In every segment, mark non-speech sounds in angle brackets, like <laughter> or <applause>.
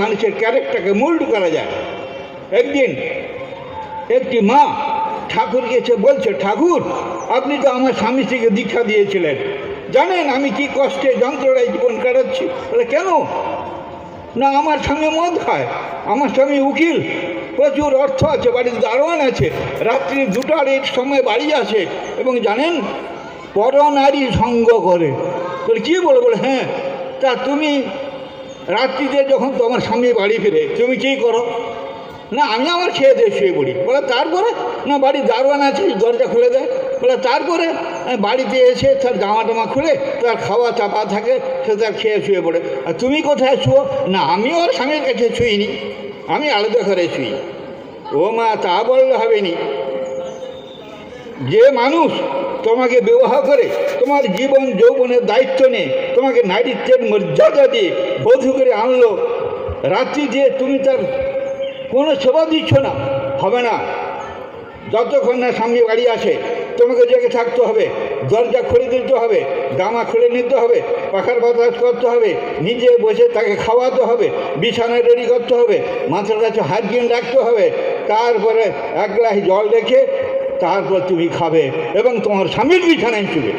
মানুষের ক্যারেক্টারকে মোল্ড করা যায়। একদিন একটি মা ঠাকুরকে এসে বলছে, ঠাকুর, আপনি তো আমার স্বামী স্ত্রীকে দীক্ষা দিয়েছিলেন। জানেন আমি কি কষ্টে যন্ত্রণায় জীবন কাটাচ্ছি? বলে, কেন? না, আমার স্বামী মদ খায়, আমার স্বামী উকিল, প্রচুর অর্থ আছে বাড়ির দারোয়ান আছে, রাত্রি দুটার এর সময় বাড়ি আসে এবং জানেন, পরনারী সঙ্গ করে। বলে, কী বলে বলে হ্যাঁ তা তুমি রাত্রিতে যখন তোমার স্বামী বাড়ি ফিরে, তুমি কী করো? না, আমি আমার খেয়ে দিয়ে শুয়ে পড়ি। বলে, তারপরে? না, বাড়ির দারোয়ান আছে, দরজা খুলে দেয়। বলে, তারপরে? বাড়িতে এসে তার জামা টামা খুলে তার খাওয়া চাপা থাকে, সে তার খেয়ে শুয়ে পড়ে। আর তুমি কোথায় শুও না আমি ওর স্বামীর কাছে শুইনি। আমি আলাদা ঘরে শুই। ও মা, তা বললে হবে নি। যে মানুষ তোমাকে বিবাহ করে, তোমার জীবন যৌবনের দায়িত্ব নিয়ে তোমাকে নারীত্বের মর্যাদা দিয়ে বধূ করে আনলো, রাত্রি দিয়ে তুমি তার কোনো সেবা দিচ্ছ না, হবে না। যতক্ষণ না স্বামী বাড়ি আসে, তোমাকে জেগে থাকতে হবে, দরজা খুলে দিতে হবে জামা খুলে নিতে হবে, পাখার বাতাস করতে হবে, নিজে বসে তাকে খাওয়াতে হবে বিছানা রেডি করতে হবে, মাথার কাছে হাইজিন রাখতে হবে, তারপরে এক গ্লাস জল রেখে তারপর তুমি খাবে এবং তোমার স্বামীর বিছানায় শুবে।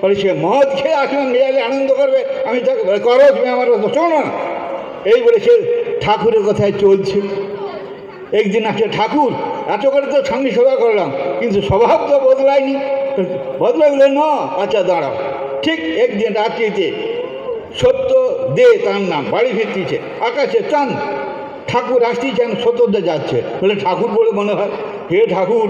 বলে সে মদ খেয়ে আসবে মেয়ালে আনন্দ করবে। আমি তাকে করো, তুমি আমার শোনো না। এই বলে সে ঠাকুরের কথায় চলছে। একদিন আসে ঠাকুর, এত করে তো স্বামী সেবা করলাম, কিন্তু স্বভাব তো বদলায়নি। বদলাইলে ন আচ্ছা দাঁড়াও। ঠিক একদিন রাত্রিতে সত্য দে তার নাম, বাড়ি ফিরতিছে, আকাশে চান ঠাকুর আসতেছেন সত্যদে যাচ্ছে। বলে, ঠাকুর বলে মনে হয়, হে ঠাকুর,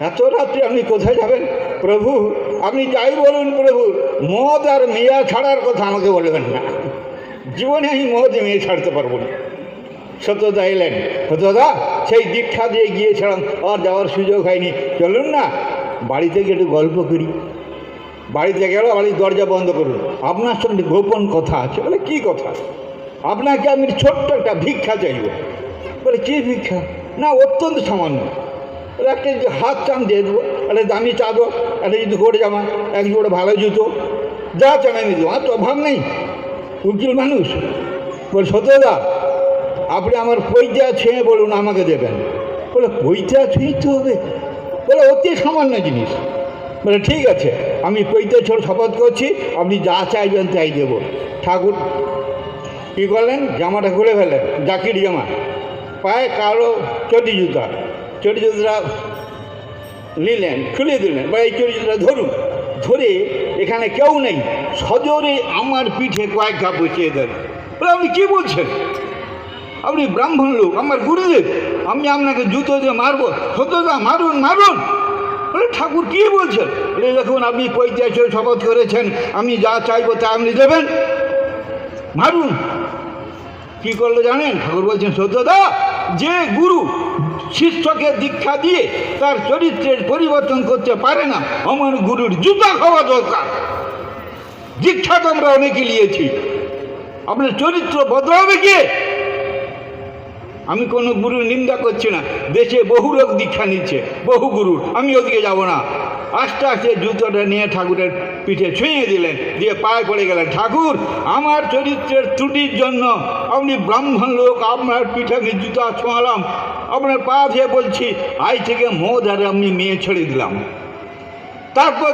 এত রাত্রে আপনি কোথায় যাবেন? প্রভু, আপনি যাই বলুন প্রভু, মদ আর মেয়া ছাড়ার কথা আমাকে বলবেন না। জীবনে আমি মদ মেয়ে ছাড়তে পারব না। সত্যদা এলেন। সত্যদা সেই দীক্ষা দিয়ে গিয়েছিলাম, আর যাওয়ার সুযোগ হয়নি। চলুন না বাড়ি থেকে একটু গল্প করি। বাড়িতে গেল, বাড়ির দরজা বন্ধ করুন আপনার সঙ্গে গোপন কথা আছে। বলে, কী কথা? আপনাকে আমি ছোট্ট একটা ভিক্ষা চাইব। বলে, কী ভিক্ষা? না, অত্যন্ত সামান্য। একটা যদি হাত চান দিয়ে দেবো, একটা দামি চাদর, একটা যদি গোড়ে জামা, এক জোড়ে ভালো জুতো, যা চান আমি দেবো। আর তো অভাব নেই। উকিল মানুষ। বলে, সত্যদা, আপনি আমার পৈজা ছেঁয়ে বলুন, আমাকে দেবেন। বলে পৈজা ছুঁইতে হবে? বলে, অতি সামান্য জিনিস। বলে, ঠিক আছে, আমি পৈতে ছোট শপথ করছি, আপনি যা চাইবেন তাই দেবো। ঠাকুর কী করলেন? জামাটা খুলে ফেলেন জাকির জামা। পায়ে কালো চটি জুতা। চটি জুতা নিলেন খুলে দিলেন। বা এই চটি জুতা ধরুন। ধরে এখানে কেউ নেই। সজোরে আমার পিঠে কয়েক ঘা বসিয়ে দেন। বলে, আপনি কী বলছেন? আপনি ব্রাহ্মণ লোক, আমার গুরুদেব। আমি আপনাকে জুতো দিয়ে মারবো সত্যতা মারুন মারুন। ঠাকুর কী বলছেন? বলে, দেখুন, আপনি পৈত্যাশ শপথ করেছেন। আমি যা চাইব তা আপনি দেবেন। মারুন। কি করল জানেন? ঠাকুর বলছেন সত্যদা যে গুরু শিষ্যকে দীক্ষা দিয়ে তার চরিত্রের পরিবর্তন করতে পারে না আমার গুরুর জুতা খাওয়া দরকার। দীক্ষা তো আমরা অনেকে নিয়েছি। আপনার চরিত্র বদলাবে কে? আমি কোনো গুরুর নিন্দা করছি না। দেশে বহু লোক দীক্ষা নিচ্ছে, বহু গুরুর আমি ওদিকে যাব না। আস্তে আস্তে জুতোটা নিয়ে ঠাকুরের পিঠে ছুঁয়ে দিলেন, দিয়ে পায়ে পড়ে গেলেন। ঠাকুর, আমার চরিত্রের ত্রুটির জন্য আপনি ব্রাহ্মণ লোক, আপনার পিঠে আমি জুতা ছোঁয়ালাম। আপনার পা দিয়ে বলছি, আজ থেকে মদ আর আমি মেয়ে ছেড়ে দিলাম। তারপর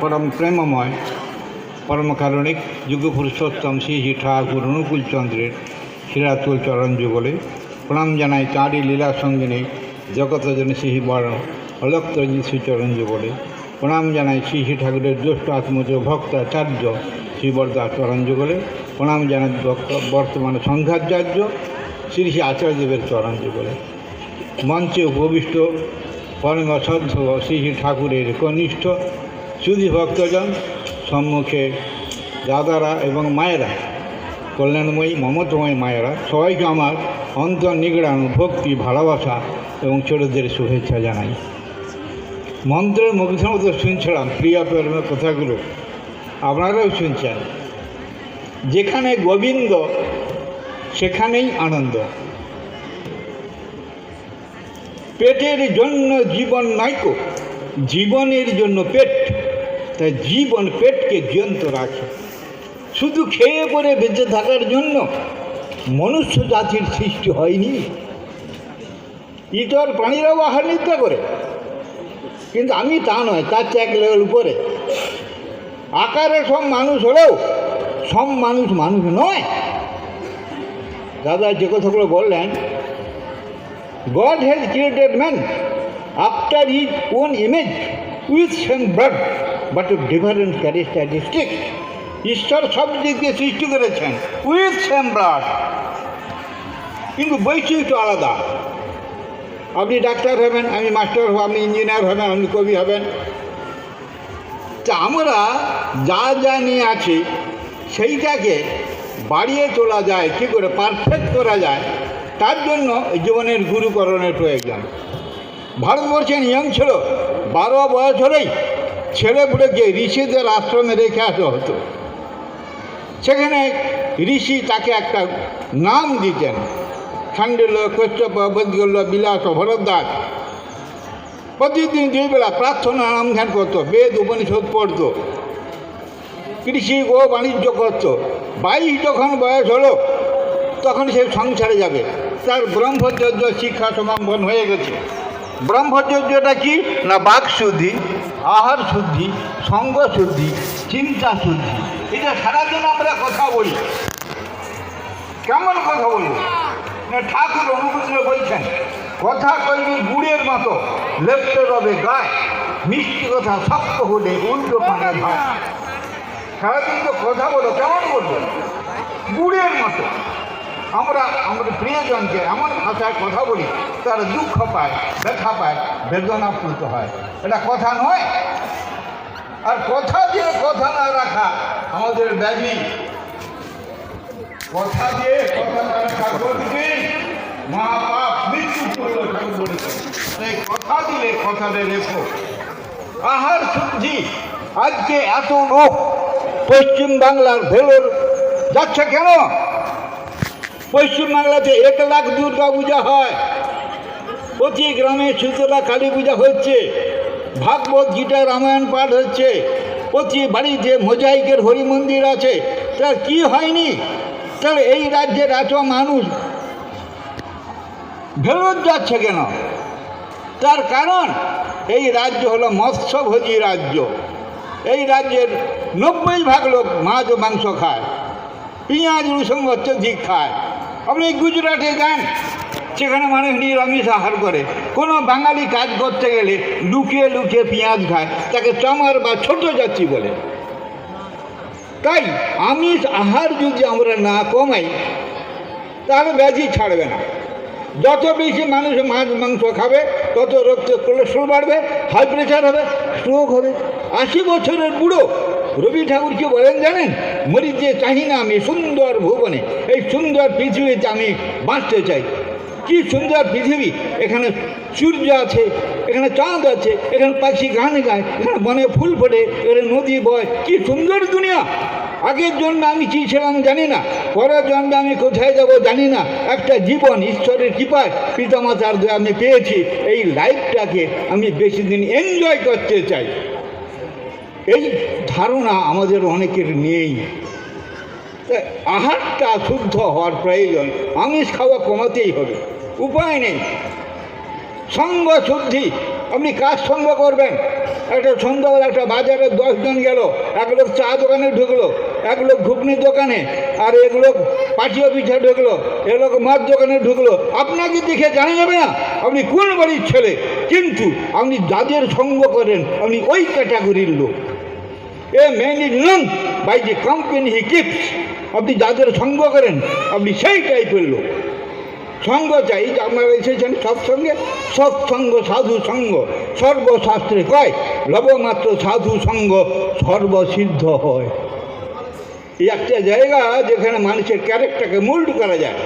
পরম প্রেমময়, পরম কারণিক যুগ পুরুষোত্তম শ্রী ঠাকুর অনুকূল চন্দ্রের শিরাতুল চরণ যুগলে প্রণাম জানাই, তাঁরই লীলা সঙ্গিনী জগতজন শ্রী বড় অলক্তজি শ্রীচরণ যুগলে প্রণাম জানাই শ্রী শ্রী ঠাকুরের জ্যেষ্ঠ আত্মজ ভক্তাচার্য শ্রীবরদা চরণ যুগলে প্রণাম জানাই বর্তমানে সংঘাচার্য শ্রী শ্রী আচার্যদেবের চরণ যুগলে মঞ্চে উপবিষ্ট, পরম শ্রদ্ধ শ্রী শ্রী ঠাকুরের কনিষ্ঠ সুধী ভক্তজন, সম্মুখে দাদারা এবং মায়েরা কল্যাণময়ী মমতাময়ী মায়েরা, সবাইকে আমার অন্তর নিগড়ানো ভক্তি, ভালোবাসা এবং ছোটদের শুভেচ্ছা জানাই। মন্ত্রের মুগ্ধের মতো শুনছিলাম, প্রিয়া প্রেমের কথাগুলো। আপনারাও শুনছেন। যেখানে গোবিন্দ, সেখানেই আনন্দ। পেটের জন্য জীবন নাইকো জীবনের জন্য পেট। তাই জীবন পেটকে জ্যন্ত রাখে। শুধু খেয়ে পরে বেঁচে থাকার জন্য মনুষ্য জাতির সৃষ্টি হয়নি। ইতর প্রাণীরাও আহার নিদ্রা করে। কিন্তু আমি তা নয়, তার চেক লেভেল উপরে। আকারে সব মানুষ হলেও সব মানুষ মানুষ নয়। দাদা যে কথাগুলো বললেন God has created man after his own image with same blood but different characteristic ঈশ্বর সব দিক দিয়ে সৃষ্টি করেছেন উইথ সেম ব্লাড। কিন্তু বৈশিষ্ট্য আলাদা। আপনি ডাক্তার হবেন, আমি মাস্টার হব, আপনি ইঞ্জিনিয়ার হবেন, আপনি কবি হবেন। তা আমরা যা যা নিয়ে আছি, সেইটাকে বাড়িয়ে তোলা যায়, কী করে পারফেক্ট করা যায়, তার জন্য জীবনের গুরুকরণের প্রয়োজন। ভারতবর্ষের নিয়ম ছিল, বারো বয়স হলেই ছেলেপুলেকে ঋষিদের আশ্রমে রেখে আসা হতো। সেখানে ঋষি তাকে একটা নাম দিতেন। খান্ডেল কশ্যপ বৈদ্যল্য বিলাস ভরদ্বাজ প্রতিদিন দুই বেলা প্রার্থনা নাম ধ্যান করতো, বেদ, উপনিষদ পড়তো। কৃষি ও বাণিজ্য করত। বাইশ যখন বয়স হলো, তখন সে সংসারে যাবে। তার ব্রহ্মচর্য শিক্ষা সমাপন হয়ে গেছে। ব্রহ্মচর্যটা কি? না বাক শুদ্ধি আহার শুদ্ধি সঙ্গ শুদ্ধি চিন্তা শুদ্ধি এটা সারাদিন আমরা কথা বলি। কেমন কথা বলব? ঠাকুর অনুকূলে বলছেন, কথা কইবি গুড়ের মতো, লেপটে রবে গায়ে, মিষ্টি কথা শক্ত হলে উল্টো পানে ভাই সারাদিন তো কথা বলো, কেমন বলব? গুড়ের মতো। আমরা, আমাদের প্রিয়জনকে এমন ভাষায় কথা বলি, তারা দুঃখ পায়, ব্যথা পায় বেদনাপ্লুত হয়। এটা কথা নয়। আর কথা দিয়ে কথা না রাখা আমাদের ব্যাধি। কথা দিয়ে কথা না রাখা কঠিন মহাপাপ মৃত্যু করল কথা দিলে কথাতে রেখো আহার শুদ্ধি আজকে এত লোক পশ্চিম বাংলার ভেলোর যাচ্ছে কেন? পশ্চিম বাংলাতে এক লাখ দুর্গা পূজা হয়। প্রতি গ্রামে সুতলা কালী পূজা হচ্ছে। ভাগবত গীতা রামায়ণ পাঠ হচ্ছে। প্রতি বাড়িতে মোজাইকের হরি মন্দির আছে। তার কি হয়নি? তার এই রাজ্যের এত মানুষ ভেরত যাচ্ছে কেন? তার কারণ, এই রাজ্য হলো মৎস্যভোজী রাজ্য। এই রাজ্যের নব্বই ভাগ লোক মাছ মাংস খায়। পেঁয়াজ, রসুন, অত্যধিক খায়। আপনি গুজরাটে যান সেখানে মানুষ নিরামিষ আহার করে। কোনো বাঙালি কাজ করতে গেলে লুকিয়ে লুকিয়ে পেঁয়াজ খায়, তাকে চামার বা ছোট যাচ্ছি বলে। তাই আমিষ আহার যদি আমরা না কমাই, তাহলে ব্যাধি ছাড়বে না। যত বেশি মানুষ মাছ, মাংস খাবে, তত রক্ত কোলেস্ট্রল বাড়বে হাই প্রেশার হবে স্ট্রোক হবে। আশি বছরের বুড়ো রবি ঠাকুর কি বলেন, জানেন? মরিতে চাহি না আমি সুন্দর ভুবনে, এই সুন্দর পৃথিবীতে আমি বাঁচতে চাই। কি সুন্দর পৃথিবী। এখানে সূর্য আছে, এখানে চাঁদ আছে, এখানে পাখি গান গায়, এখানে বনে ফুল ফোটে, এখানে নদী বয়। কি সুন্দর দুনিয়া। আগের জন্মে আমি কী ছিলাম জানি না, পরের জন্মে আমি কোথায় যাব জানি না। একটা জীবন ঈশ্বরের কৃপায় পিতামাতার দয়া আমি পেয়েছি, এই লাইফটাকে আমি বেশি দিন এনজয় করতে চাই। এই ধারণা আমাদের অনেকের নেই। আহারটা শুদ্ধ হওয়ার প্রয়োজন, আমিষ খাওয়া কমাতেই হবে। উপায় নেই। সঙ্গ শুদ্ধি। আপনি কাজ সঙ্গ করবেন? একটা সন্ধ্যাবেলা একটা বাজারে দশজন গেল, এক লোক চা দোকানে ঢুকলো, এক লোক ঘুগনি দোকানে, আর এক লোক পাটিয়া পিঠা ঢুকলো, এ লোক মাছ দোকানে ঢুকলো। আপনাকে দেখে জানা যাবে না? আপনি কোন বাড়ির ছেলে? কিন্তু আপনি যাদের সঙ্গ করেন, আপনি ওই ক্যাটাগরির লোক। A man is known by the company he keeps. আপনি যাদের সঙ্গ করেন, আপনি সেই টাইপের লোক। সঙ্গ চাই, আপনারা এসেছেন সৎসঙ্গে সৎসঙ্গ সাধু সঙ্গ, সর্বশাস্ত্রে কয়, লবমাত্র সাধু সঙ্গ সর্বসিদ্ধ হয়। এই একটা জায়গা যেখানে মানুষের ক্যারেক্টারকে মোল্ড করা যায়।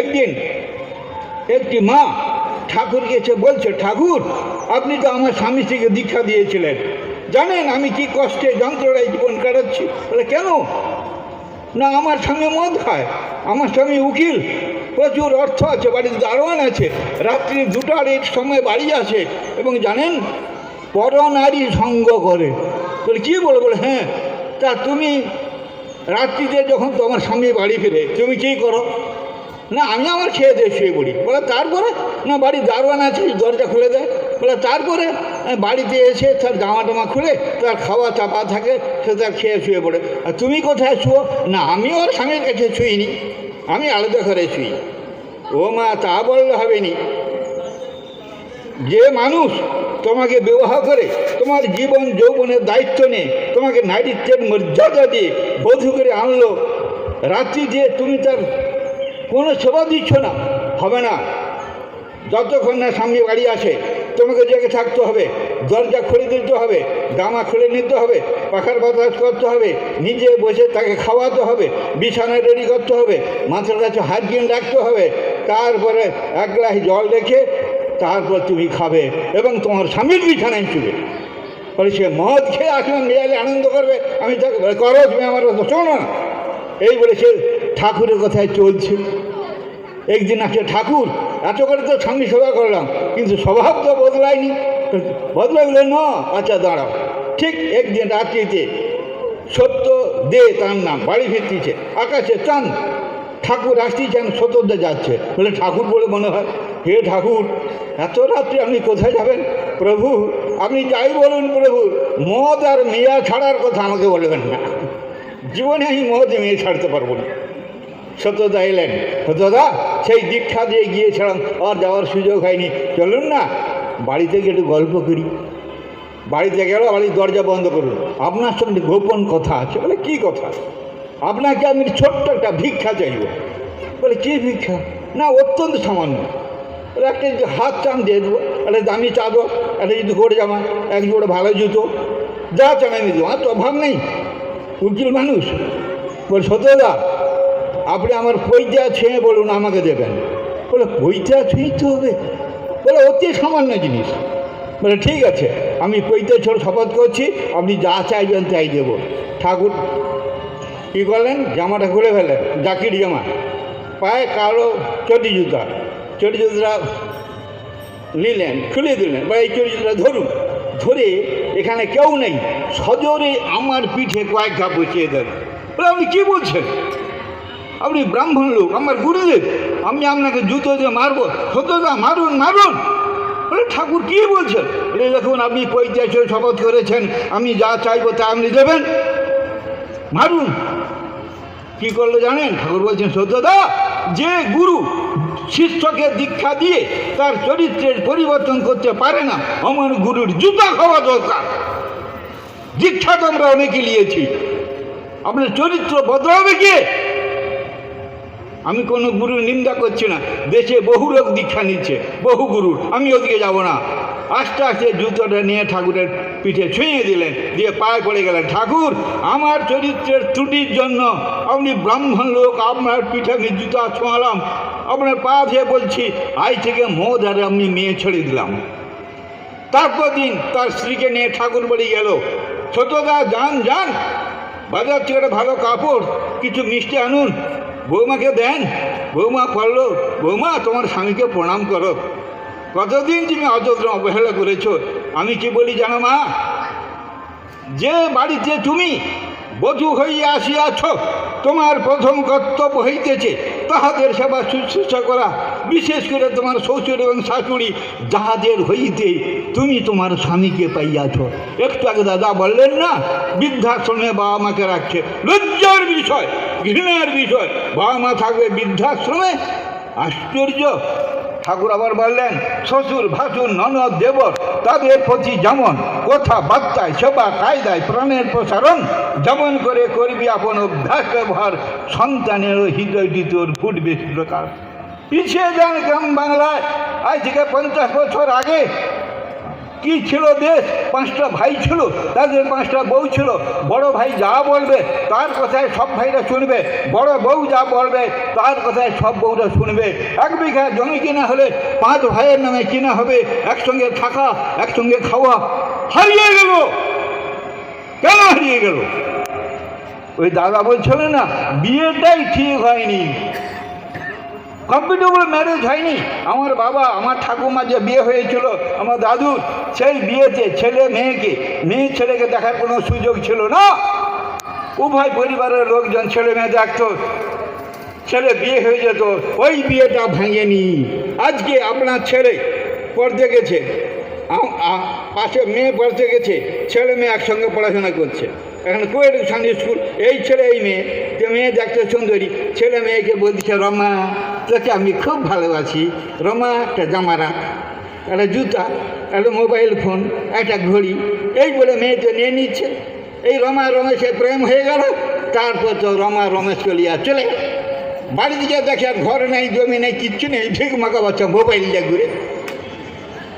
একদিন একটি মা ঠাকুরকে এসে বলছে, ঠাকুর, আপনি তো আমার স্বামী স্ত্রীকে দীক্ষা দিয়েছিলেন। জানেন আমি কি কষ্টে যন্ত্রণায় জীবন কাটাচ্ছি? বলে, কেন? না, আমার স্বামী মদ খায়, আমার স্বামী উকিল প্রচুর অর্থ আছে বাড়িতে দারোয়ান আছে রাত্রি দুটার এই সময় বাড়ি আসে এবং জানেন পরনারী সঙ্গ করে। বলে কী বলে? বলে হ্যাঁ তা তুমি রাত্রিতে যখন তোমার স্বামী বাড়ি ফিরে তুমি কী করো? না আমি আমার খেয়ে দিয়ে শুয়ে পড়ি। বলে তারপরে? না বাড়ির দারোয়ান আছে দরজা খুলে দেয়। বলে তারপরে? আহ, বাড়িতে এসে তার জামা টামা খুলে তার খাওয়া চাপা থাকে সে তার খেয়ে শুয়ে পড়ে। আর তুমি কোথায় শুয়ো? না আমিও ওর স্বামীর কাছে শুইনি। আমি আলাদা ঘরে শুই। ও মা, তা বললে হবে নি। যে মানুষ তোমাকে বিবাহ করে, তোমার জীবন, যৌবনের দায়িত্ব নিয়ে, তোমাকে নারীত্বের মর্যাদা দিয়ে বধূ করে আনলো, রাত্রি দিয়ে তুমি তার কোনো সেবা দিচ্ছ না, হবে না। যতক্ষণ না সামনে বাড়ি আসে তোমাকে জেগে থাকতে হবে, দরজা খুলে দিতে হবে জামা খুলে নিতে হবে, পাখার বাতাস করতে হবে, নিজে বসে তাকে খাওয়াতে হবে, বিছানা রেডি করতে হবে, মাথার কাছে হাইজিন রাখতে হবে, তারপরে এক গ্লাস জল রেখে তারপর তুমি খাবে এবং তোমার স্বামীর বিছানায় শুবে। বলে সে মদ খেয়ে আসবে মেয়ালে আনন্দ করবে, আমি তাকে করো তুমি আমার কথা শোনো এই বলে সে ঠাকুরের কথায় চলছে। একদিন আসে ঠাকুর এত করে তো স্বামী সেবা করলাম, কিন্তু স্বভাব তো বদলায়নি। বদলাইলে ন আচ্ছা দাঁড়াও। ঠিক একদিন রাত্রিতে সত্য দে তার নাম, বাড়ি ফিরতিছে, আকাশে চান, ঠাকুর আসতেছেন সত্যদে যাচ্ছে। বলে, ঠাকুর বলে মনে হয়, হে ঠাকুর, এত রাত্রে আপনি কোথায় যাবেন? প্রভু, আপনি যাই বলুন প্রভু, মদ আর মেয়া ছাড়ার কথা আমাকে বলবেন না। জীবনে আমি মদ, মেয়ে ছাড়তে পারব না। সত্যদা এলেন। সত্যদা সেই দীক্ষা দিয়ে গিয়েছিলাম, আর যাওয়ার সুযোগ হয়নি। চলুন না, বাড়িতে গিয়ে একটু গল্প করি। বাড়িতে গেল বাড়ির দরজা বন্ধ করুন আপনার সঙ্গে গোপন কথা আছে। বলে, কী কথা? আপনাকে আমি ছোট্ট একটা ভিক্ষা চাইব। বলে, কী ভিক্ষা? না, অত্যন্ত সামান্য। একটা যদি হাত চান দিয়ে দেবো, একটা দামি চাদর, একটা যদি গোড়ে জামা, এক জোড়ে ভালো জুতো, যা চান আমি দেবো। আর তো অভাব নেই। উকিল মানুষ। বলে, সত্যদা আপনি আমার পৈজা ছেঁয়ে বলুন, আমাকে দেবেন। বলে পৈজা ছুঁইতে হবে। বলে, অতি সামান্য জিনিস। বলে, ঠিক আছে, আমি পৈতে ছোট শপথ করছি, আপনি যা চাইবেন তাই দেব। ঠাকুর, কী করলেন? জামাটা খুলে ফেলেন জাকির জামা। পায়ে কালো চটি জুতা। চটি জুতা নিলেন, খুলে দিলেন। বা এই চটি জুতা ধরুন। ধরে এখানে কেউ নেই। সজোরে আমার পিঠে কয়েক ঘা বসিয়ে দেন। বলে, আপনি কী বলছেন? আপনি ব্রাহ্মণ লোক, আমার গুরুদেব। আমি আপনাকে জুতো দিয়ে মারবো সত্যতা মারুন মারুন। বলে ঠাকুর কী বলছেন? বলে দেখুন, আপনি পৈত্যাশ শপথ করেছেন, আমি যা চাইব তা আপনি দেবেন। মারুন। কি করল জানেন? ঠাকুর বলছেন, সত্যদা, যে গুরু শিষ্যকে দীক্ষা দিয়ে তার চরিত্রের পরিবর্তন করতে পারে না আমার গুরুর জুতা খাওয়া দরকার। দীক্ষা তো আমরা অনেকে নিয়েছি। আপনার চরিত্র বদলাবে কে? আমি কোনো গুরুর নিন্দা করছি না। দেশে বহু লোক দীক্ষা নিচ্ছে, বহু গুরুর আমি ওদিকে যাব না। আস্তে আস্তে জুতোটা নিয়ে ঠাকুরের পিঠে ছুঁয়ে দিলেন, দিয়ে পায়ে পড়ে গেলেন। ঠাকুর, আমার চরিত্রের ত্রুটির জন্য আপনি ব্রাহ্মণ লোক, আপনার পিঠে আমি জুতা ছোঁয়ালাম। আপনার পা ধুয়ে বলছি, আজ থেকে মদ আর আমি মেয়ে ছেড়ে দিলাম। তারপর দিন তার স্ত্রীকে নিয়ে ঠাকুর বাড়ি গেল। ছোটদা, যান যান। বাজার থেকে ভালো কাপড়, কিছু মিষ্টি আনুন। বৌমাকে দেন? বৌমা পড়ল বৌমা, তোমার স্বামীকে প্রণাম করো। কতদিন তুমি অযত্ন অবহেলা করেছ? আমি কি বলি জানো মা? যে বাড়িতে তুমি বধূ হইয়া আসিয়াছ, তোমার প্রথম কর্তব্য হইতেছে তাহাদের সেবা শুশ্রূষা করা। বিশেষ করে তোমার শ্বশুর এবং শাশুড়ি, যাহাদের হইতে তুমি তোমার স্বামীকে পাইয়াছ। একটু আগে দাদা বললেন না, বৃদ্ধাশ্রমে বাবা মাকে রাখছে। লজ্জার বিষয়, ঘৃণার বিষয়। বাবা মা থাকবে বৃদ্ধাশ্রমে? আশ্চর্য! ঠাকুর আবার বললেন, শ্বশুর, ভাসুর, ননদ, দেবর, তাদের প্রতি যেমন কথা বার্তায়, সেবা, কায়দায়, প্রাণের প্রসারণ, যেমন করে করবি আপন অভ্যাস ব্যবহার, সন্তানের হৃদয়টি তোর ফুটবে প্রকাশ পিছিয়ে যান গ্রাম বাংলায়। আজ থেকে পঞ্চাশ বছর আগে কি ছিল দেশ? পাঁচটা ভাই ছিল তাদের পাঁচটা বউ ছিল। বড় ভাই যা বলবে, তার কথায় সব ভাইরা শুনবে। বড় বউ যা বলবে, তার কথায় সব বউরা শুনবে। এক বিঘা জমি কিনা হলে পাঁচ ভাইয়ের নামে কিনা হবে। একসঙ্গে থাকা, একসঙ্গে খাওয়া। হারিয়ে গেল। কেন হারিয়ে গেল? ওই দাদা বলছিল না, বিয়েটাই ঠিক হয়নি। কম্পিটেবল ম্যারেজ হয়নি। আমার বাবা, আমার ঠাকুমা যে বিয়ে হয়েছিল, আমার দাদু, সেই বিয়েতে ছেলে মেয়েকে, মেয়ে ছেলেকে দেখার কোনো সুযোগ ছিল না। উভয় পরিবারের লোকজন ছেলে মেয়ে দেখতো, ছেলে বিয়ে হয়ে যেত, ওই বিয়েটা ভাঙেনি। আজকে আপনার ছেলে পড়তে গেছে পাশে মেয়ে পড়তে গেছে, ছেলে মেয়ে একসঙ্গে পড়াশোনা করছে। এখন কোয়েড স্কুল, এই ছেলে, এই মেয়ে, যে মেয়ে দেখতে সুন্দরী, ছেলে মেয়েকে বলছে, রমা তোকে আমি খুব ভালোবাসি। রমা একটা জামারা, একটা জুতা, একটা মোবাইল ফোন, একটা ঘড়ি, এই বলে মেয়ে তো নিয়ে নিচ্ছে। এই রমা রমেশের প্রেম হয়ে গেল, তারপর তো রমা রমেশ চলিয়া চলে গেল। বাড়ি দিকে দেখে আর ঘর নেই, জমি নেই, কিচ্ছু নেই, ঠিক মাকা বাচ্চা মোবাইল দিয়ে ঘুরে।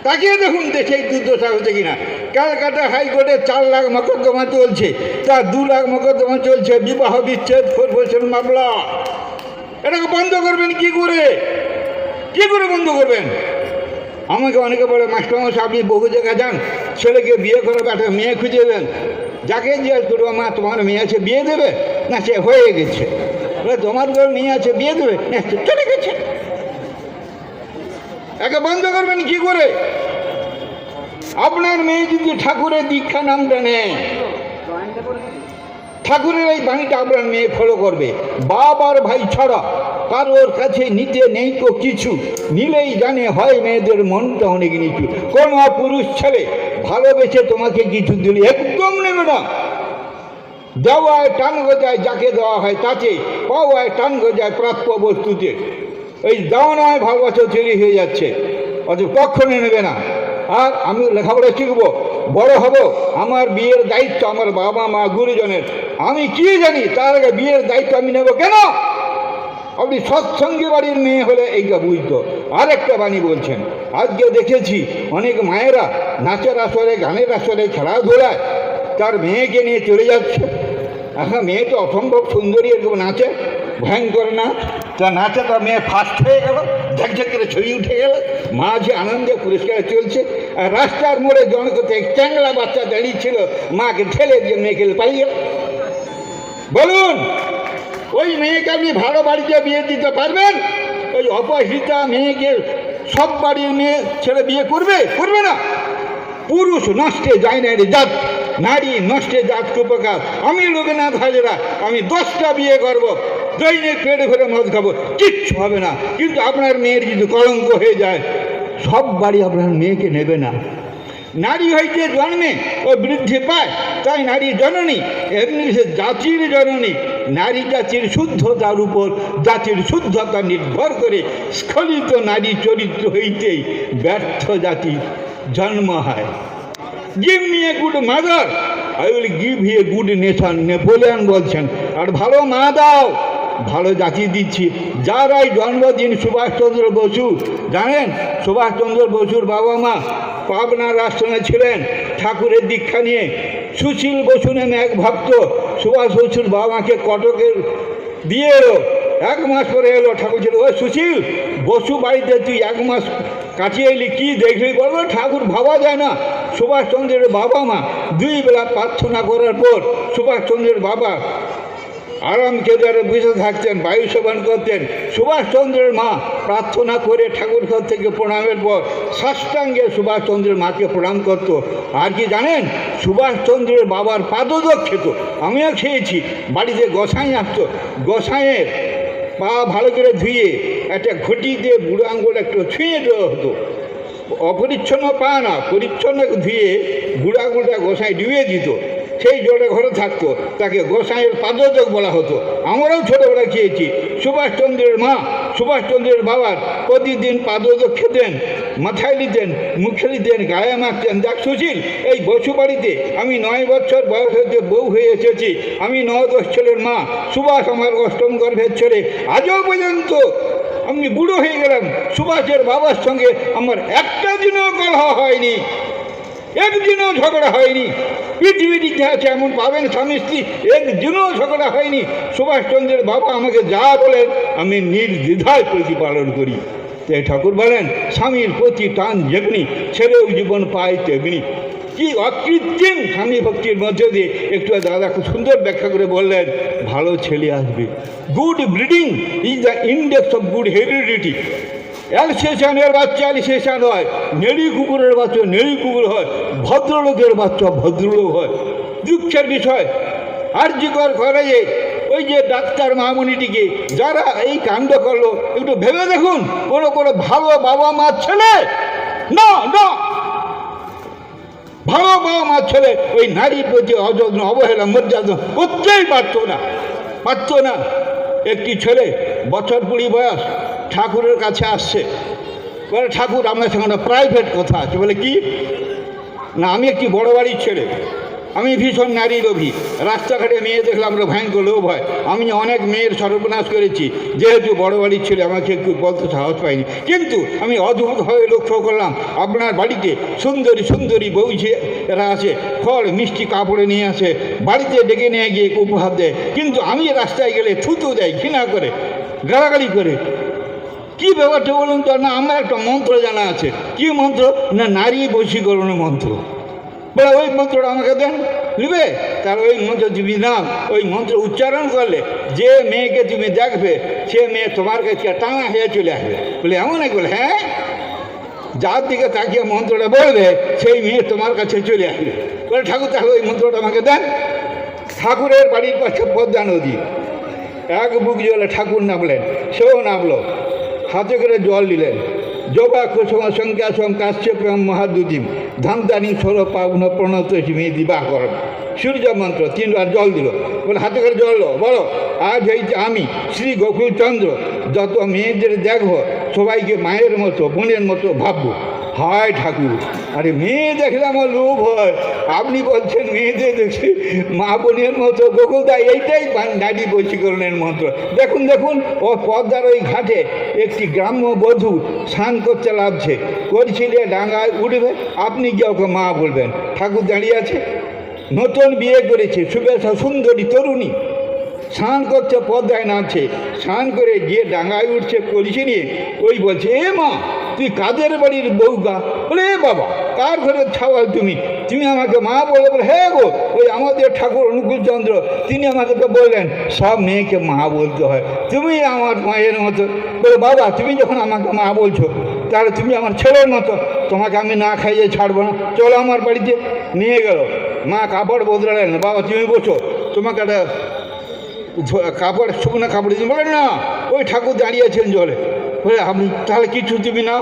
তাকিয়ে দেখুন দেশে এই দুর্দশা হচ্ছে কিনা। ক্যালকাটা হাইকোর্টে চার লাখ মকদ্দমা চলছে তার দু লাখ মকদ্দমা চলছে, বিবাহ বিচ্ছেদ কর্পোরেশন মামলা। এটাকে বন্ধ করবেন কি করে? কি করে বন্ধ করবেন? আমাকে অনেকে বলে, মাস্টারমশাই, আপনি বহু জায়গায় যান, ছেলেকে বিয়ে করে একটা মেয়ে খুঁজে দেবেন যাকে জিজ্ঞেস করব, মা, তোমার মেয়ে আছে, বিয়ে দেবে? না, সে হয়ে গেছে। তোমার ঘর মেয়ে আছে, বিয়ে দেবে? না চলে গেছে। একে বন্ধ করবেন কি করে? আপনার মেয়ে যদি ঠাকুরের দীক্ষা নামটা নেয় ঠাকুরের এই বাণীটা আপনার মেয়ে ফলো করবে। বাবার ভাই ছাড়া কারোর কাছে নিতে নেই তো কিছু। নিলেই জানে হয় মেয়েদের মনটা অনেক নিচু। কোন পুরুষ ছেলে ভালোবেসে তোমাকে কিছু দিলে একদম নেবে না। দেওয়ায় টান গজায় যাকে দেওয়া হয় তাতে পাওয়ায় টান গজায় প্রাপ্য বস্তুতে। এই দেওয়ানায় ভালোবাসা তৈরি হয়ে যাচ্ছে। অত কখনো নেবে না। আর আমি লেখাপড়া শিখব। বড় হব। আমার বিয়ের দায়িত্ব আমার বাবা মা, গুরুজনের। আমি কি জানি? তার আগে বিয়ের দায়িত্ব আমি নেব কেন? আপনি সৎসঙ্গী বাড়ির মেয়ে হলে এইটা বুঝতো। আরেকটা বাণী বলছেন, আজকে দেখেছি অনেক মায়েরা নাচের আসরে, গানের আসরে খেলাধুলায় তার মেয়েকে নিয়ে চলে যাচ্ছে। এখন মেয়ে তো অসম্ভব সুন্দরী, এরকম নাচে। ভয়ঙ্কর নাচ। তা নাচে তার মেয়ে ফার্স্ট হয়ে গেল, ঝকঝক করে ছবি উঠে গেল মা যে আনন্দে পুরস্কারে চলছে, আর রাস্তার মোড়ে জনকতে এক চ্যাংলা বাচ্চা দাঁড়িয়ে ছিল, মাকে ঠেলে দিয়ে মেয়েকে গেল। বলুন, ওই মেয়েকে আপনি ভালো বাড়িতে বিয়ে দিতে পারবেন? ওই অপহৃতা মেয়েকে সব বাড়ির মেয়ে ছেলে বিয়ে করবে? করবে না। পুরুষ নষ্টে যায় না রে জাত, নারী নষ্টে জাত কুপকার আমি লোকনাথ হাজরা, আমি দশটা বিয়ে করব। দৈনিক পেটে ফেরে মদ খাব, কিচ্ছু হবে না। কিন্তু আপনার মেয়ের যদি কলঙ্ক হয়ে যায়, সব বাড়ি আপনার মেয়েকে নেবে না। নারী হইতে জন্মে ও বৃদ্ধি পায়, তাই নারী জননী, এমনি সে জাতির জননী। নারী জাতির শুদ্ধতার উপর, জাতির শুদ্ধতা নির্ভর করে স্খলিত নারী চরিত্র হইতেই ব্যর্থ জাতি জন্ম হয়। Give me a good mother I will give a good nation Napoleon বলছেন। আর ভালো মা দাও। ভালো জাতি দিচ্ছি। যার এই জন্মদিন সুভাষচন্দ্র বসু, জানেন? সুভাষচন্দ্র বসুর বাবা মা পাবনার আশ্রমে ছিলেন, ঠাকুরের দীক্ষা নিয়ে। সুশীল বসু নামে এক ভক্ত সুভাষ বসুর বাবা মাকে কটকের দিয়ে এলো। এক মাস পরে এলো ঠাকুর ছিল ও সুশীল, বসু বাড়িতে তুই এক মাস কাটিয়ে এলি, কি দেখলি বলব ঠাকুর ভাবা যায় না। সুভাষচন্দ্রের বাবা মা দুই বেলা প্রার্থনা করার পর সুভাষচন্দ্রের বাবা আরাম কেদারে বুঝে থাকতেন বায়ু সেবন করতেন সুভাষচন্দ্রের মা প্রার্থনা করে ঠাকুর ঘর থেকে প্রণামের পর সাষ্টাঙ্গে সুভাষচন্দ্রের মাকে প্রণাম করত। আর কি জানেন? সুভাষচন্দ্রের বাবার পাদদক খেত আমিও খেয়েছি। বাড়িতে গোসাই আসতো। গোসাইয়ের পা ভালো করে ধুয়ে একটা ঘটি দিয়ে বুড়ো আঙ্গুল একটু ছুঁয়ে দেওয়া হতো। অপরিচ্ছন্ন পা না, পরিচ্ছন্ন ধুয়ে বুড়ো আঙুলটা গোসাই ডুবিয়ে দিত। সেই জলে ঘরে থাকতো। তাকে গোসাইয়ের পাদযোগ বলা হতো। আমরাও ছোটোবেলা খেয়েছি। সুভাষচন্দ্রের মা, সুভাষচন্দ্রের বাবার প্রতিদিন পাদযোগ খেতেন, মাথায় নিতেন, মুখে নিতেন, গায়ে মাখতেন। দেখ সুশীল, এই বসু বাড়িতে আমি নয় বছর বয়স হতে বউ হয়ে এসেছি। আমি ন দশ ছেলের মা, সুভাষ আমার অষ্টম গর্ভের ছেলে। আজও পর্যন্ত আমি বুড়ো হয়ে গেলাম। সুভাষের বাবার সঙ্গে আমার একটা দিনও কলহ হয়নি। একদিনও ঝগড়া হয়নি। পৃথিবীর ইতিহাসে এমন পাবেন স্বামী স্ত্রী একদিনও ঝগড়া হয়নি। সুভাষচন্দ্রের বাবা আমাকে যা বলেন, আমি নির্দ্বিধায় প্রতিপালন করি। তাই ঠাকুর বলেন, স্বামীর প্রতি টান যেমনি, ছেলেও জীবন পায় তেমনি। কি অকৃত্রিম স্বামী ভক্তির মধ্যে দিয়ে একটু দাদা খুব সুন্দর ব্যাখ্যা করে বললেন, ভালো ছেলে আসবে। Good breeding is the index of good heredity. অ্যালসেশনের বাচ্চা অ্যালসেশন হয় নেড়ি কুকুরের বাচ্চা, নেড়ি কুকুর হয়, ভদ্রলোকের বাচ্চা ভদ্রলোক হয়। দুঃখের বিষয়, আর্যকর করে যে ওই যে ডাক্তার মামুনিটিকে যারা এই কাণ্ড করল, একটু ভেবে দেখুন, কোনো কোনো ভালো বাবা মার ছেলে? না না। ভালো বাবা মার ছেলে, ওই নারীর প্রতি অযত্ন, অবহেলা, মর্যাদা করতেই পারতো না পারতো না। একটি ছেলে, বছর কুড়ি বয়স ঠাকুরের কাছে আসছে। বলে, ঠাকুর, আমার সঙ্গে প্রাইভেট কথা আছে। বলে, কি? না, আমি একটি বড় বাড়ির ছেলে। আমি ভীষণ নারী লোভী। রাস্তাঘাটে মেয়ে দেখলে আমরা ভয়ঙ্কর লোভ হয়। আমি অনেক মেয়ের সর্বনাশ করেছি। যেহেতু বড় বাড়ির ছেলে, আমাকে একটু বলতে সাহস পাইনি। কিন্তু আমি অদ্ভুতভাবে লক্ষ্য করলাম, আপনার বাড়িতে সুন্দরী সুন্দরী বউ এরা আছে ফল মিষ্টি কাপড়ে নিয়ে আসে, বাড়িতে ডেকে নিয়ে গিয়ে উপহার দেয়। কিন্তু আমি রাস্তায় গেলে থুতু দেয়, ঘৃণা করে, গালাগালি করে। কি ব্যাপারটা বলুন তো? না, আমার একটা মন্ত্র জানা আছে। কি মন্ত্র? না, নারী বশীকরণের মন্ত্র। বলে, ওই মন্ত্রটা আমাকে দেন। নিবে? তার ওই মন্ত্র তুমি নাম ওই মন্ত্র উচ্চারণ করলে যে মেয়েকে তুমি দেখবে, সে মেয়ে তোমার কাছে টানা হয়ে চলে আসবে। বলে, এমন এক বলে হ্যাঁ? যার দিকে তাকিয়ে মন্ত্রটা বলবে, সেই মেয়ে তোমার কাছে চলে আসবে। বলে, ঠাকুর, তাহলে ওই মন্ত্রটা আমাকে দেন। ঠাকুরের বাড়ির পাশে পদ্মা নদী। এক বুক জলে ঠাকুর নামলেন, সেও নামলো। হাতে করে জল নিলেন যোগা কুসুম সংখ্যা কাশ্যপ্রম মহাদুদিম ধামদানি সর পাবন প্রণত দিবাহ কর সূর্য মন্ত্র তিনবার জল দিল। বলে হাতে করে জল বলো, আজ যে আমি, শ্রী গোকুলচন্দ্র যত মেয়েদের দেখব, সবাইকে মায়ের মতো, বোনের মতো ভাববো। হায় ঠাকুর, আরে মেয়ে দেখলে আমার লোভ হয়। আপনি বলছেন মেয়েদের দেখছি, মা বোনের মতো গোকুলদা এইটাই নারী বশীকরণের মন্ত্র। দেখুন দেখুন, ও পদ্মার ওই ঘাটে একটি গ্রাম্য বধূ স্নান করতে লাভছে করছিলে ডাঙ্গায় উঠবে, আপনি কি ওকে মা বলবেন। ঠাকুর দাঁড়িয়ে আছে, নতুন বিয়ে করেছে, শুভেচ্ছা সুন্দরী তরুণী। স্নান করছে পদ্মায় নামছে, স্নান করে গিয়ে ডাঙায় উঠছে, কলসি নিয়ে। ওই বলছে, এ মা তুই কাদের বাড়ির বউ গা বলে বাবা, কার ঘরের ছাওয়াল তুমি? তুমি আমাকে মা বলে বলে হ্যাঁ গো, ওই আমাদের ঠাকুর অনুকূলচন্দ্র। তিনি আমাকে তো বললেন, সব মেয়েকে মা বলতে হয়। তুমি আমার মায়ের মতো। বলে, বাবা, তুমি যখন আমাকে মা বলছো, তাহলে তুমি আমার ছেলের মতো। তোমাকে আমি না খাইয়ে ছাড়বো না। চলো আমার বাড়িতে। নিয়ে গেল। মা কাপড় বদলালেন, বাবা, তুমি বসো। তোমাকে একটা কাপড়, শুকনো কাপড় বলেন না, ওই ঠাকুর দাঁড়িয়েছেন জলে। আপনি তাহলে কিছু দিবি না?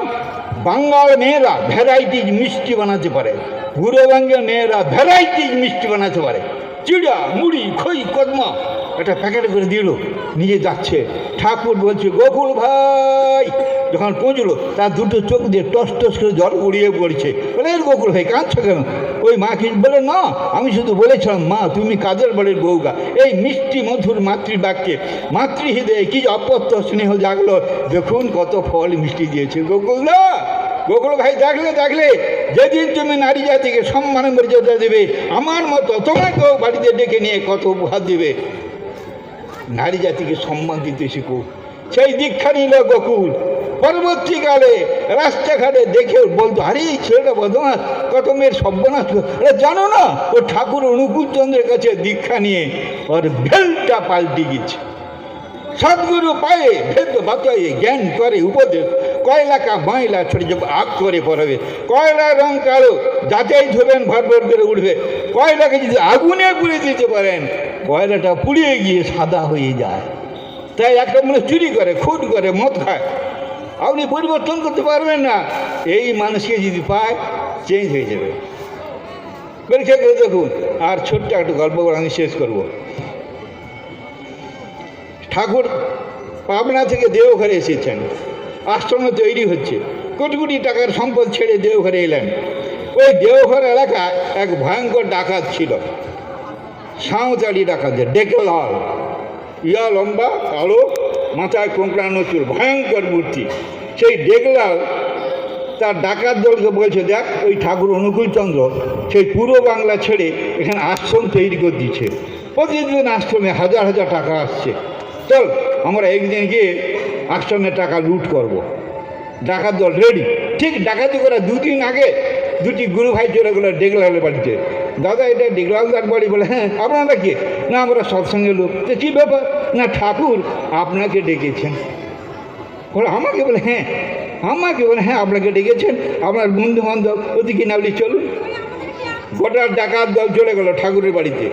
বাঙ্গাল মেয়েরা ভ্যারাইটিজ মিষ্টি বানাতে পারে। পূর্ববঙ্গের মেয়েরা ভ্যারাইটিজ মিষ্টি বানাতে পারে। চিড়া মুড়ি, খই, কদমা, একটা প্যাকেট করে দিল, নিয়ে যাচ্ছে। ঠাকুর বলছে, গোকুল ভাই! যখন পৌঁছলো, তার দুটো চোখ দিয়ে টস টস করে জল উড়িয়ে পড়ছে। বলে গোকুল ভাই, কাঁদছো কেন? ওই মা কি বলে, না, আমি শুধু বলেছিলাম, মা, তুমি কাদের বাড়ির বউগা। এই মিষ্টি মধুর মাতৃবাক্যে মাতৃহৃদয়ে কি অপত্য স্নেহ জাগলো, দেখুন কত ফল মিষ্টি দিয়েছে গোকুল গোকুল ভাই, দেখলে দেখলে, যেদিন তুমি নারী জাতিকে সম্মান মর্যাদা দেবে, আমার মতো তোমাকেও বাড়িতে ডেকে নিয়ে কত উপহার দেবে। নারী জাতিকে সম্মান দিতে শিখো। সেই দীক্ষা নিল গোকুল। পরবর্তীকালে রাস্তাঘাটে দেখে বলতো, আরে, এই ছেলেটা বদমাস, কত মেয়ের সর্বনাশ করে-" আরে, জানো না, ও ঠাকুর অনুকূলচন্দ্রের কাছে দীক্ষা নিয়ে ওর ভেলটা পাল্টে গেছে। সদ্গুরু পায়ে ভেদ বাতায়ে জ্ঞান করে, উপদেশ, কয়লা কা ময়লা ছোট যে আগ করে পড়াবে। কয়লা রং কালো যাতেই ভর ভর করে উঠবে। কয়লাকে যদি আগুনে পুড়ে দিতে পারেন, কয়লাটা পুড়িয়ে গিয়ে সাদা হয়ে যায়। তাই একটা মানুষ চুরি করে, খুট করে, মদ খায়। আপনি পরিবর্তন করতে পারবেন না। এই মানুষকে যদি পায় চেঞ্জ হয়ে যাবে। পরীক্ষা করে দেখুন, আর ছোট্ট একটা গল্প করে আমি শেষ করব। ঠাকুর পাবনা থেকে দেওঘরে এসেছেন। আশ্রম তৈরি হচ্ছে। কোটি কোটি টাকার সম্পদ ছেড়ে দেওঘরে এলেন। ওই দেওঘর এলাকায় এক ভয়ঙ্কর ডাকাত ছিল। সাঁওতালি ডাকাত ডেকে লাল। ইয়া লম্বা, কালো মাথায় কোঁকড়ানো চুল, ভয়ঙ্কর মূর্তি। সেই ডেকলাল তার ডাকাত দলকে বলছে, দেখ, ওই ঠাকুর অনুকূলচন্দ্র সেই পূর্ব বাংলা ছেড়ে এখানে আশ্রম তৈরি করে দিচ্ছে প্রতিদিন আশ্রমে হাজার হাজার টাকা আসছে। চল, আমরা একদিন গিয়ে আশ্রমের টাকা লুট করব। ডাকাত দল রেডি। ঠিক ডাকাতি করা দুদিন আগে দুটি গুরু ভাই চলে গেলো ডেগলালের বাড়িতে। দাদা, এটা ডেগলালদার বাড়ি বলে হ্যাঁ আপনারা কে? না, আমরা সৎসঙ্গের লোক। তো কী ব্যাপার? না, ঠাকুর, আপনাকে ডেকেছেন। বলে আমাকে বলে হ্যাঁ আমাকে বলে হ্যাঁ আপনাকে ডেকেছেন, আপনার বন্ধু বান্ধব ওদিকে নাবলি চলুন। গোটা ডাকাত দল চলে গেল ঠাকুরের বাড়িতে।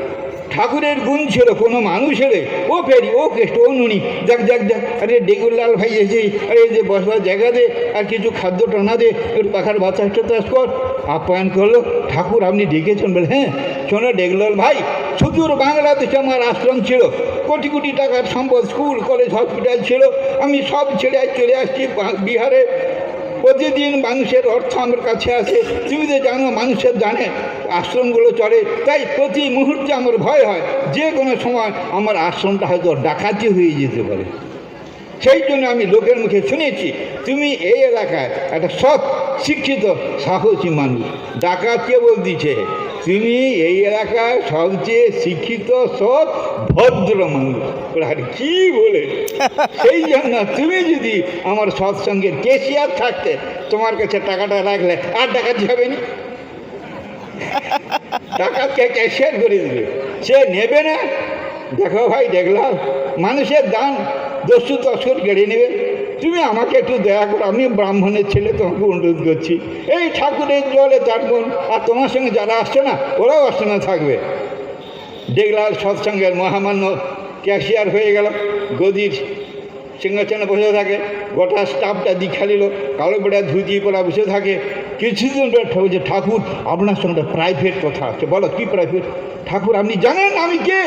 ঠাকুরের গুণ ছিল কোনো মানুষের, ও ফেরি, ও কেষ্ট, ও নুনি। যাক যাক যাক, আরে ডেগুলাল ভাই এসে, আরে যে বসবার জায়গা দে, আর কিছু খাদ্য টানা দে, একটু পাখার বাতাস টাতাস কর। আপ্যায়ন করল। ঠাকুর আপনি ডেকেছেন বলে হ্যাঁ শোনো ডেগুলাল ভাই সুদূর বাংলাদেশে আমার আশ্রম ছিল। কোটি কোটি টাকার সম্পদ, স্কুল, কলেজ, হসপিটাল ছিল। আমি সব ছেড়ে চলে আসছি বিহারে। প্রতিদিন মানুষের অর্থ আমার কাছে আসে। তুমি তো জানো, মানুষের জানে, আশ্রমগুলো চলে। তাই প্রতি মুহূর্তে আমার ভয় হয়। যে কোনো সময় আমার আশ্রমটা হয়তো ডাকাতি হয়ে যেতে পারে। সেই জন্য আমি লোকের মুখে শুনেছি তুমি এই এলাকায় একটা সৎ শিক্ষিত সাহসী মানুষ। ডাকাত কে বল দিছে তুমি এই এলাকায় সবচেয়ে শিক্ষিত সৎ ভদ্র মানুষ। আরে কি বলে? <laughs> সেই জন্য তুমি যদি আমার সৎসঙ্গের কেশিয়ার থাকতে তোমার কাছে টাকাটা রাখলে আর ডাকাতি হবে না। <laughs> ডাকাতকে ক্যাশিয়ার করে দিবে। সে নেবে না। দেখো ভাই দেখলাম। মানুষের দান দস্যু তস্কর কেড়ে নেবে। তুমি আমাকে একটু দয়া করো, আমি ব্রাহ্মণের ছেলে তোমাকে অনুরোধ করছি। এই ঠাকুরের জলে তার বোন আর তোমার সঙ্গে যারা আসছে না, ওরাও আসছে না থাকবে। দেখলাম সৎসঙ্গের মহামান্য ক্যাশিয়ার হয়ে গেল। গদির সিংহাসনে বসে থাকে, গোটা স্টাফটা দীক্ষা নিল, কালো বেড়া ধুতি পরা বসে থাকে। কিছুদিন যে ঠাকুর, আপনার সঙ্গে প্রাইভেট কথা আছে, বলো কি প্রাইভেট ঠাকুর, আপনি জানেন আমি কে?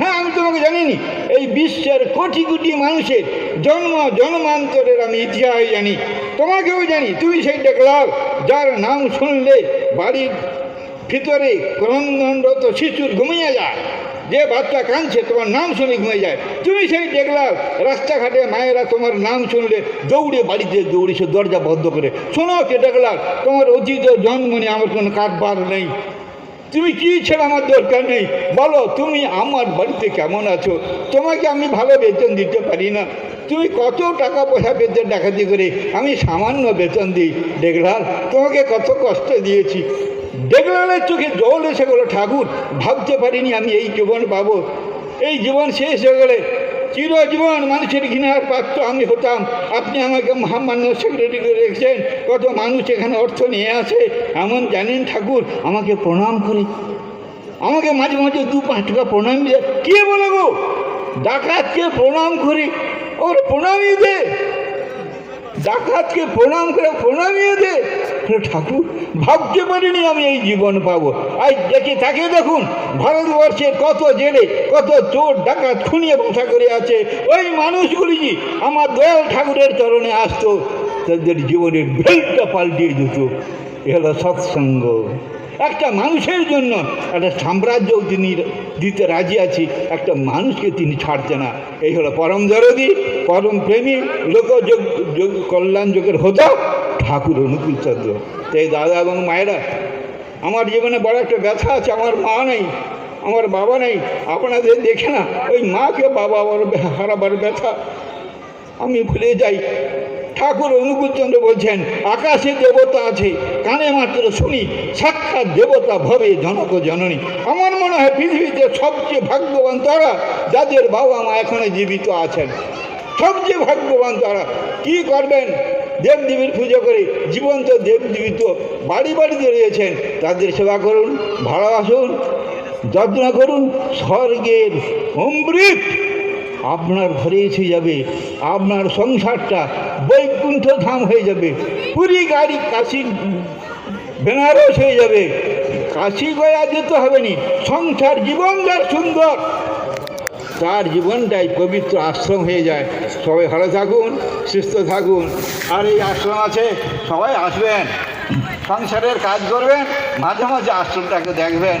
হ্যাঁ আমি তোমাকে জানিনি। এই বিশ্বের কোটি কোটি মানুষের জন্ম, জন্মান্তরের আমি ইতিহাস জানি। তোমাকেও জানি, তুমি সেই দেখলাম যার নাম শুনলে বাড়ির ভিতরে ক্রন্দনরত শিশুর ঘুমিয়ে যায়। যে বাচ্চা কাঁদছে, তোমার নাম শুনে ঘুমিয়ে যায়। তুমি সেই দেখলাম রাস্তাঘাটে মায়েরা তোমার নাম শুনলে দৌড়ে বাড়িতে দৌড়েছে দরজা বন্ধ করে, শোনো কে দেখলাম তোমার অতীত জন্ম নিয়ে আমার কোনো কারবার নেই। তুমি কি ছেড়ে আমার দরকার নেই? বলো, তুমি আমার বাড়িতে কেমন আছো? তোমাকে আমি ভালো বেতন দিতে পারি না। তুমি কত টাকা পয়সা বেতন ডাকাতি করে আমি সামান্য বেতন দিই। দেখলাম তোমাকে কত কষ্ট দিয়েছি। দেখলামের চোখে জল এসে গেলো, ঠাকুর। ভাবতে পারিনি আমি এই জীবন পাবো। এই জীবন শেষ হয়ে গেলে চিরজীবন মানুষের ঘৃণার পাত্র আমি হতাম। আপনি আমাকে মহামান্য সেক্রেটারি করে রেখেছেন। কত মানুষ এখানে অর্থ নিয়ে আসে। এমন জানেন ঠাকুর, আমাকে প্রণাম করে। আমাকে মাঝে মাঝে দু পাঁচ টাকা প্রণাম দিয়ে কে বলে গো? ডাকাতকে প্রণাম করে। ওর প্রণামই দে। ডাকাতকে প্রণাম করে প্রণামিয়ে দে। ঠাকুর, ভাবতে পারিনি আমি এই জীবন পাবো। আজ দেখে তাকে দেখুন। ভারতবর্ষের কত জেলে, কত চোর ডাকাত খুনিয়ে বসা করে আছে, ওই মানুষগুলি আমার দয়াল ঠাকুরের চরণে আসতো? তাদের জীবনের বেলটা পাল্টিয়ে দিত। এ হলো সৎসঙ্গ। একটা মানুষের জন্য একটা সাম্রাজ্য তিনি দিতে রাজি আছি, একটা মানুষকে তিনি ছাড়ছে না। এই হলো পরম দরদি, পরম প্রেমী লোকযোগ যোগ কল্যাণ যোগের হতো, ঠাকুর অনুকূল চন্দ্র। তাই দাদা এবং মায়েরা আমার জীবনে বড় একটা ব্যথা আছে, আমার মা নেই, আমার বাবা নেই, আপনাদের দেখে না, ওই মাকে বাবা আমার হারাবার ব্যথা। আমি ভুলে যাই। ঠাকুর অনুকূলচন্দ্র বলছেন, আকাশে দেবতা আছে, কানে মাত্র শুনি, সাক্ষাৎ দেবতা ভবে জনক জননী। আমার মনে হয় পৃথিবীতে সবচেয়ে ভাগ্যবান তারা, যাদের বাবা মা এখনও জীবিত আছেন। সবচেয়ে ভাগ্যবান তারা। কি করবেন? দেবদেবীর পুজো করে জীবন্ত দেবদেবী তো বাড়ি বাড়িতে রয়েছেন, তাদের সেবা করুন ভালোবাসুন যত্ন করুন, স্বর্গের অমৃত আপনার ঘরে এসে যাবে, আপনার সংসারটা বৈকুণ্ঠ ধাম হয়ে যাবে, পুরী গাড়ি কাশি বেনারস হয়ে যাবে, কাশি গয়া যেতে হবে নি, সংসার জীবন যার সুন্দর। তার জীবনটাই পবিত্র আশ্রম হয়ে যায়। সবাই ভালো থাকুন, সুস্থ থাকুন। আর এই আশ্রম আছে, সবাই আসবেন। সংসারের কাজ করবেন, মাঝে মাঝে আশ্রমটাকে দেখবেন।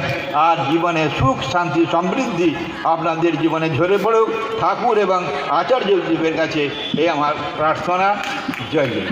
আর জীবনে সুখ, শান্তি, সমৃদ্ধি আপনাদের জীবনে ঝরে পড়ুক। ঠাকুর এবং আচার্য দেবের কাছে এই আমার প্রার্থনা। জয় জয়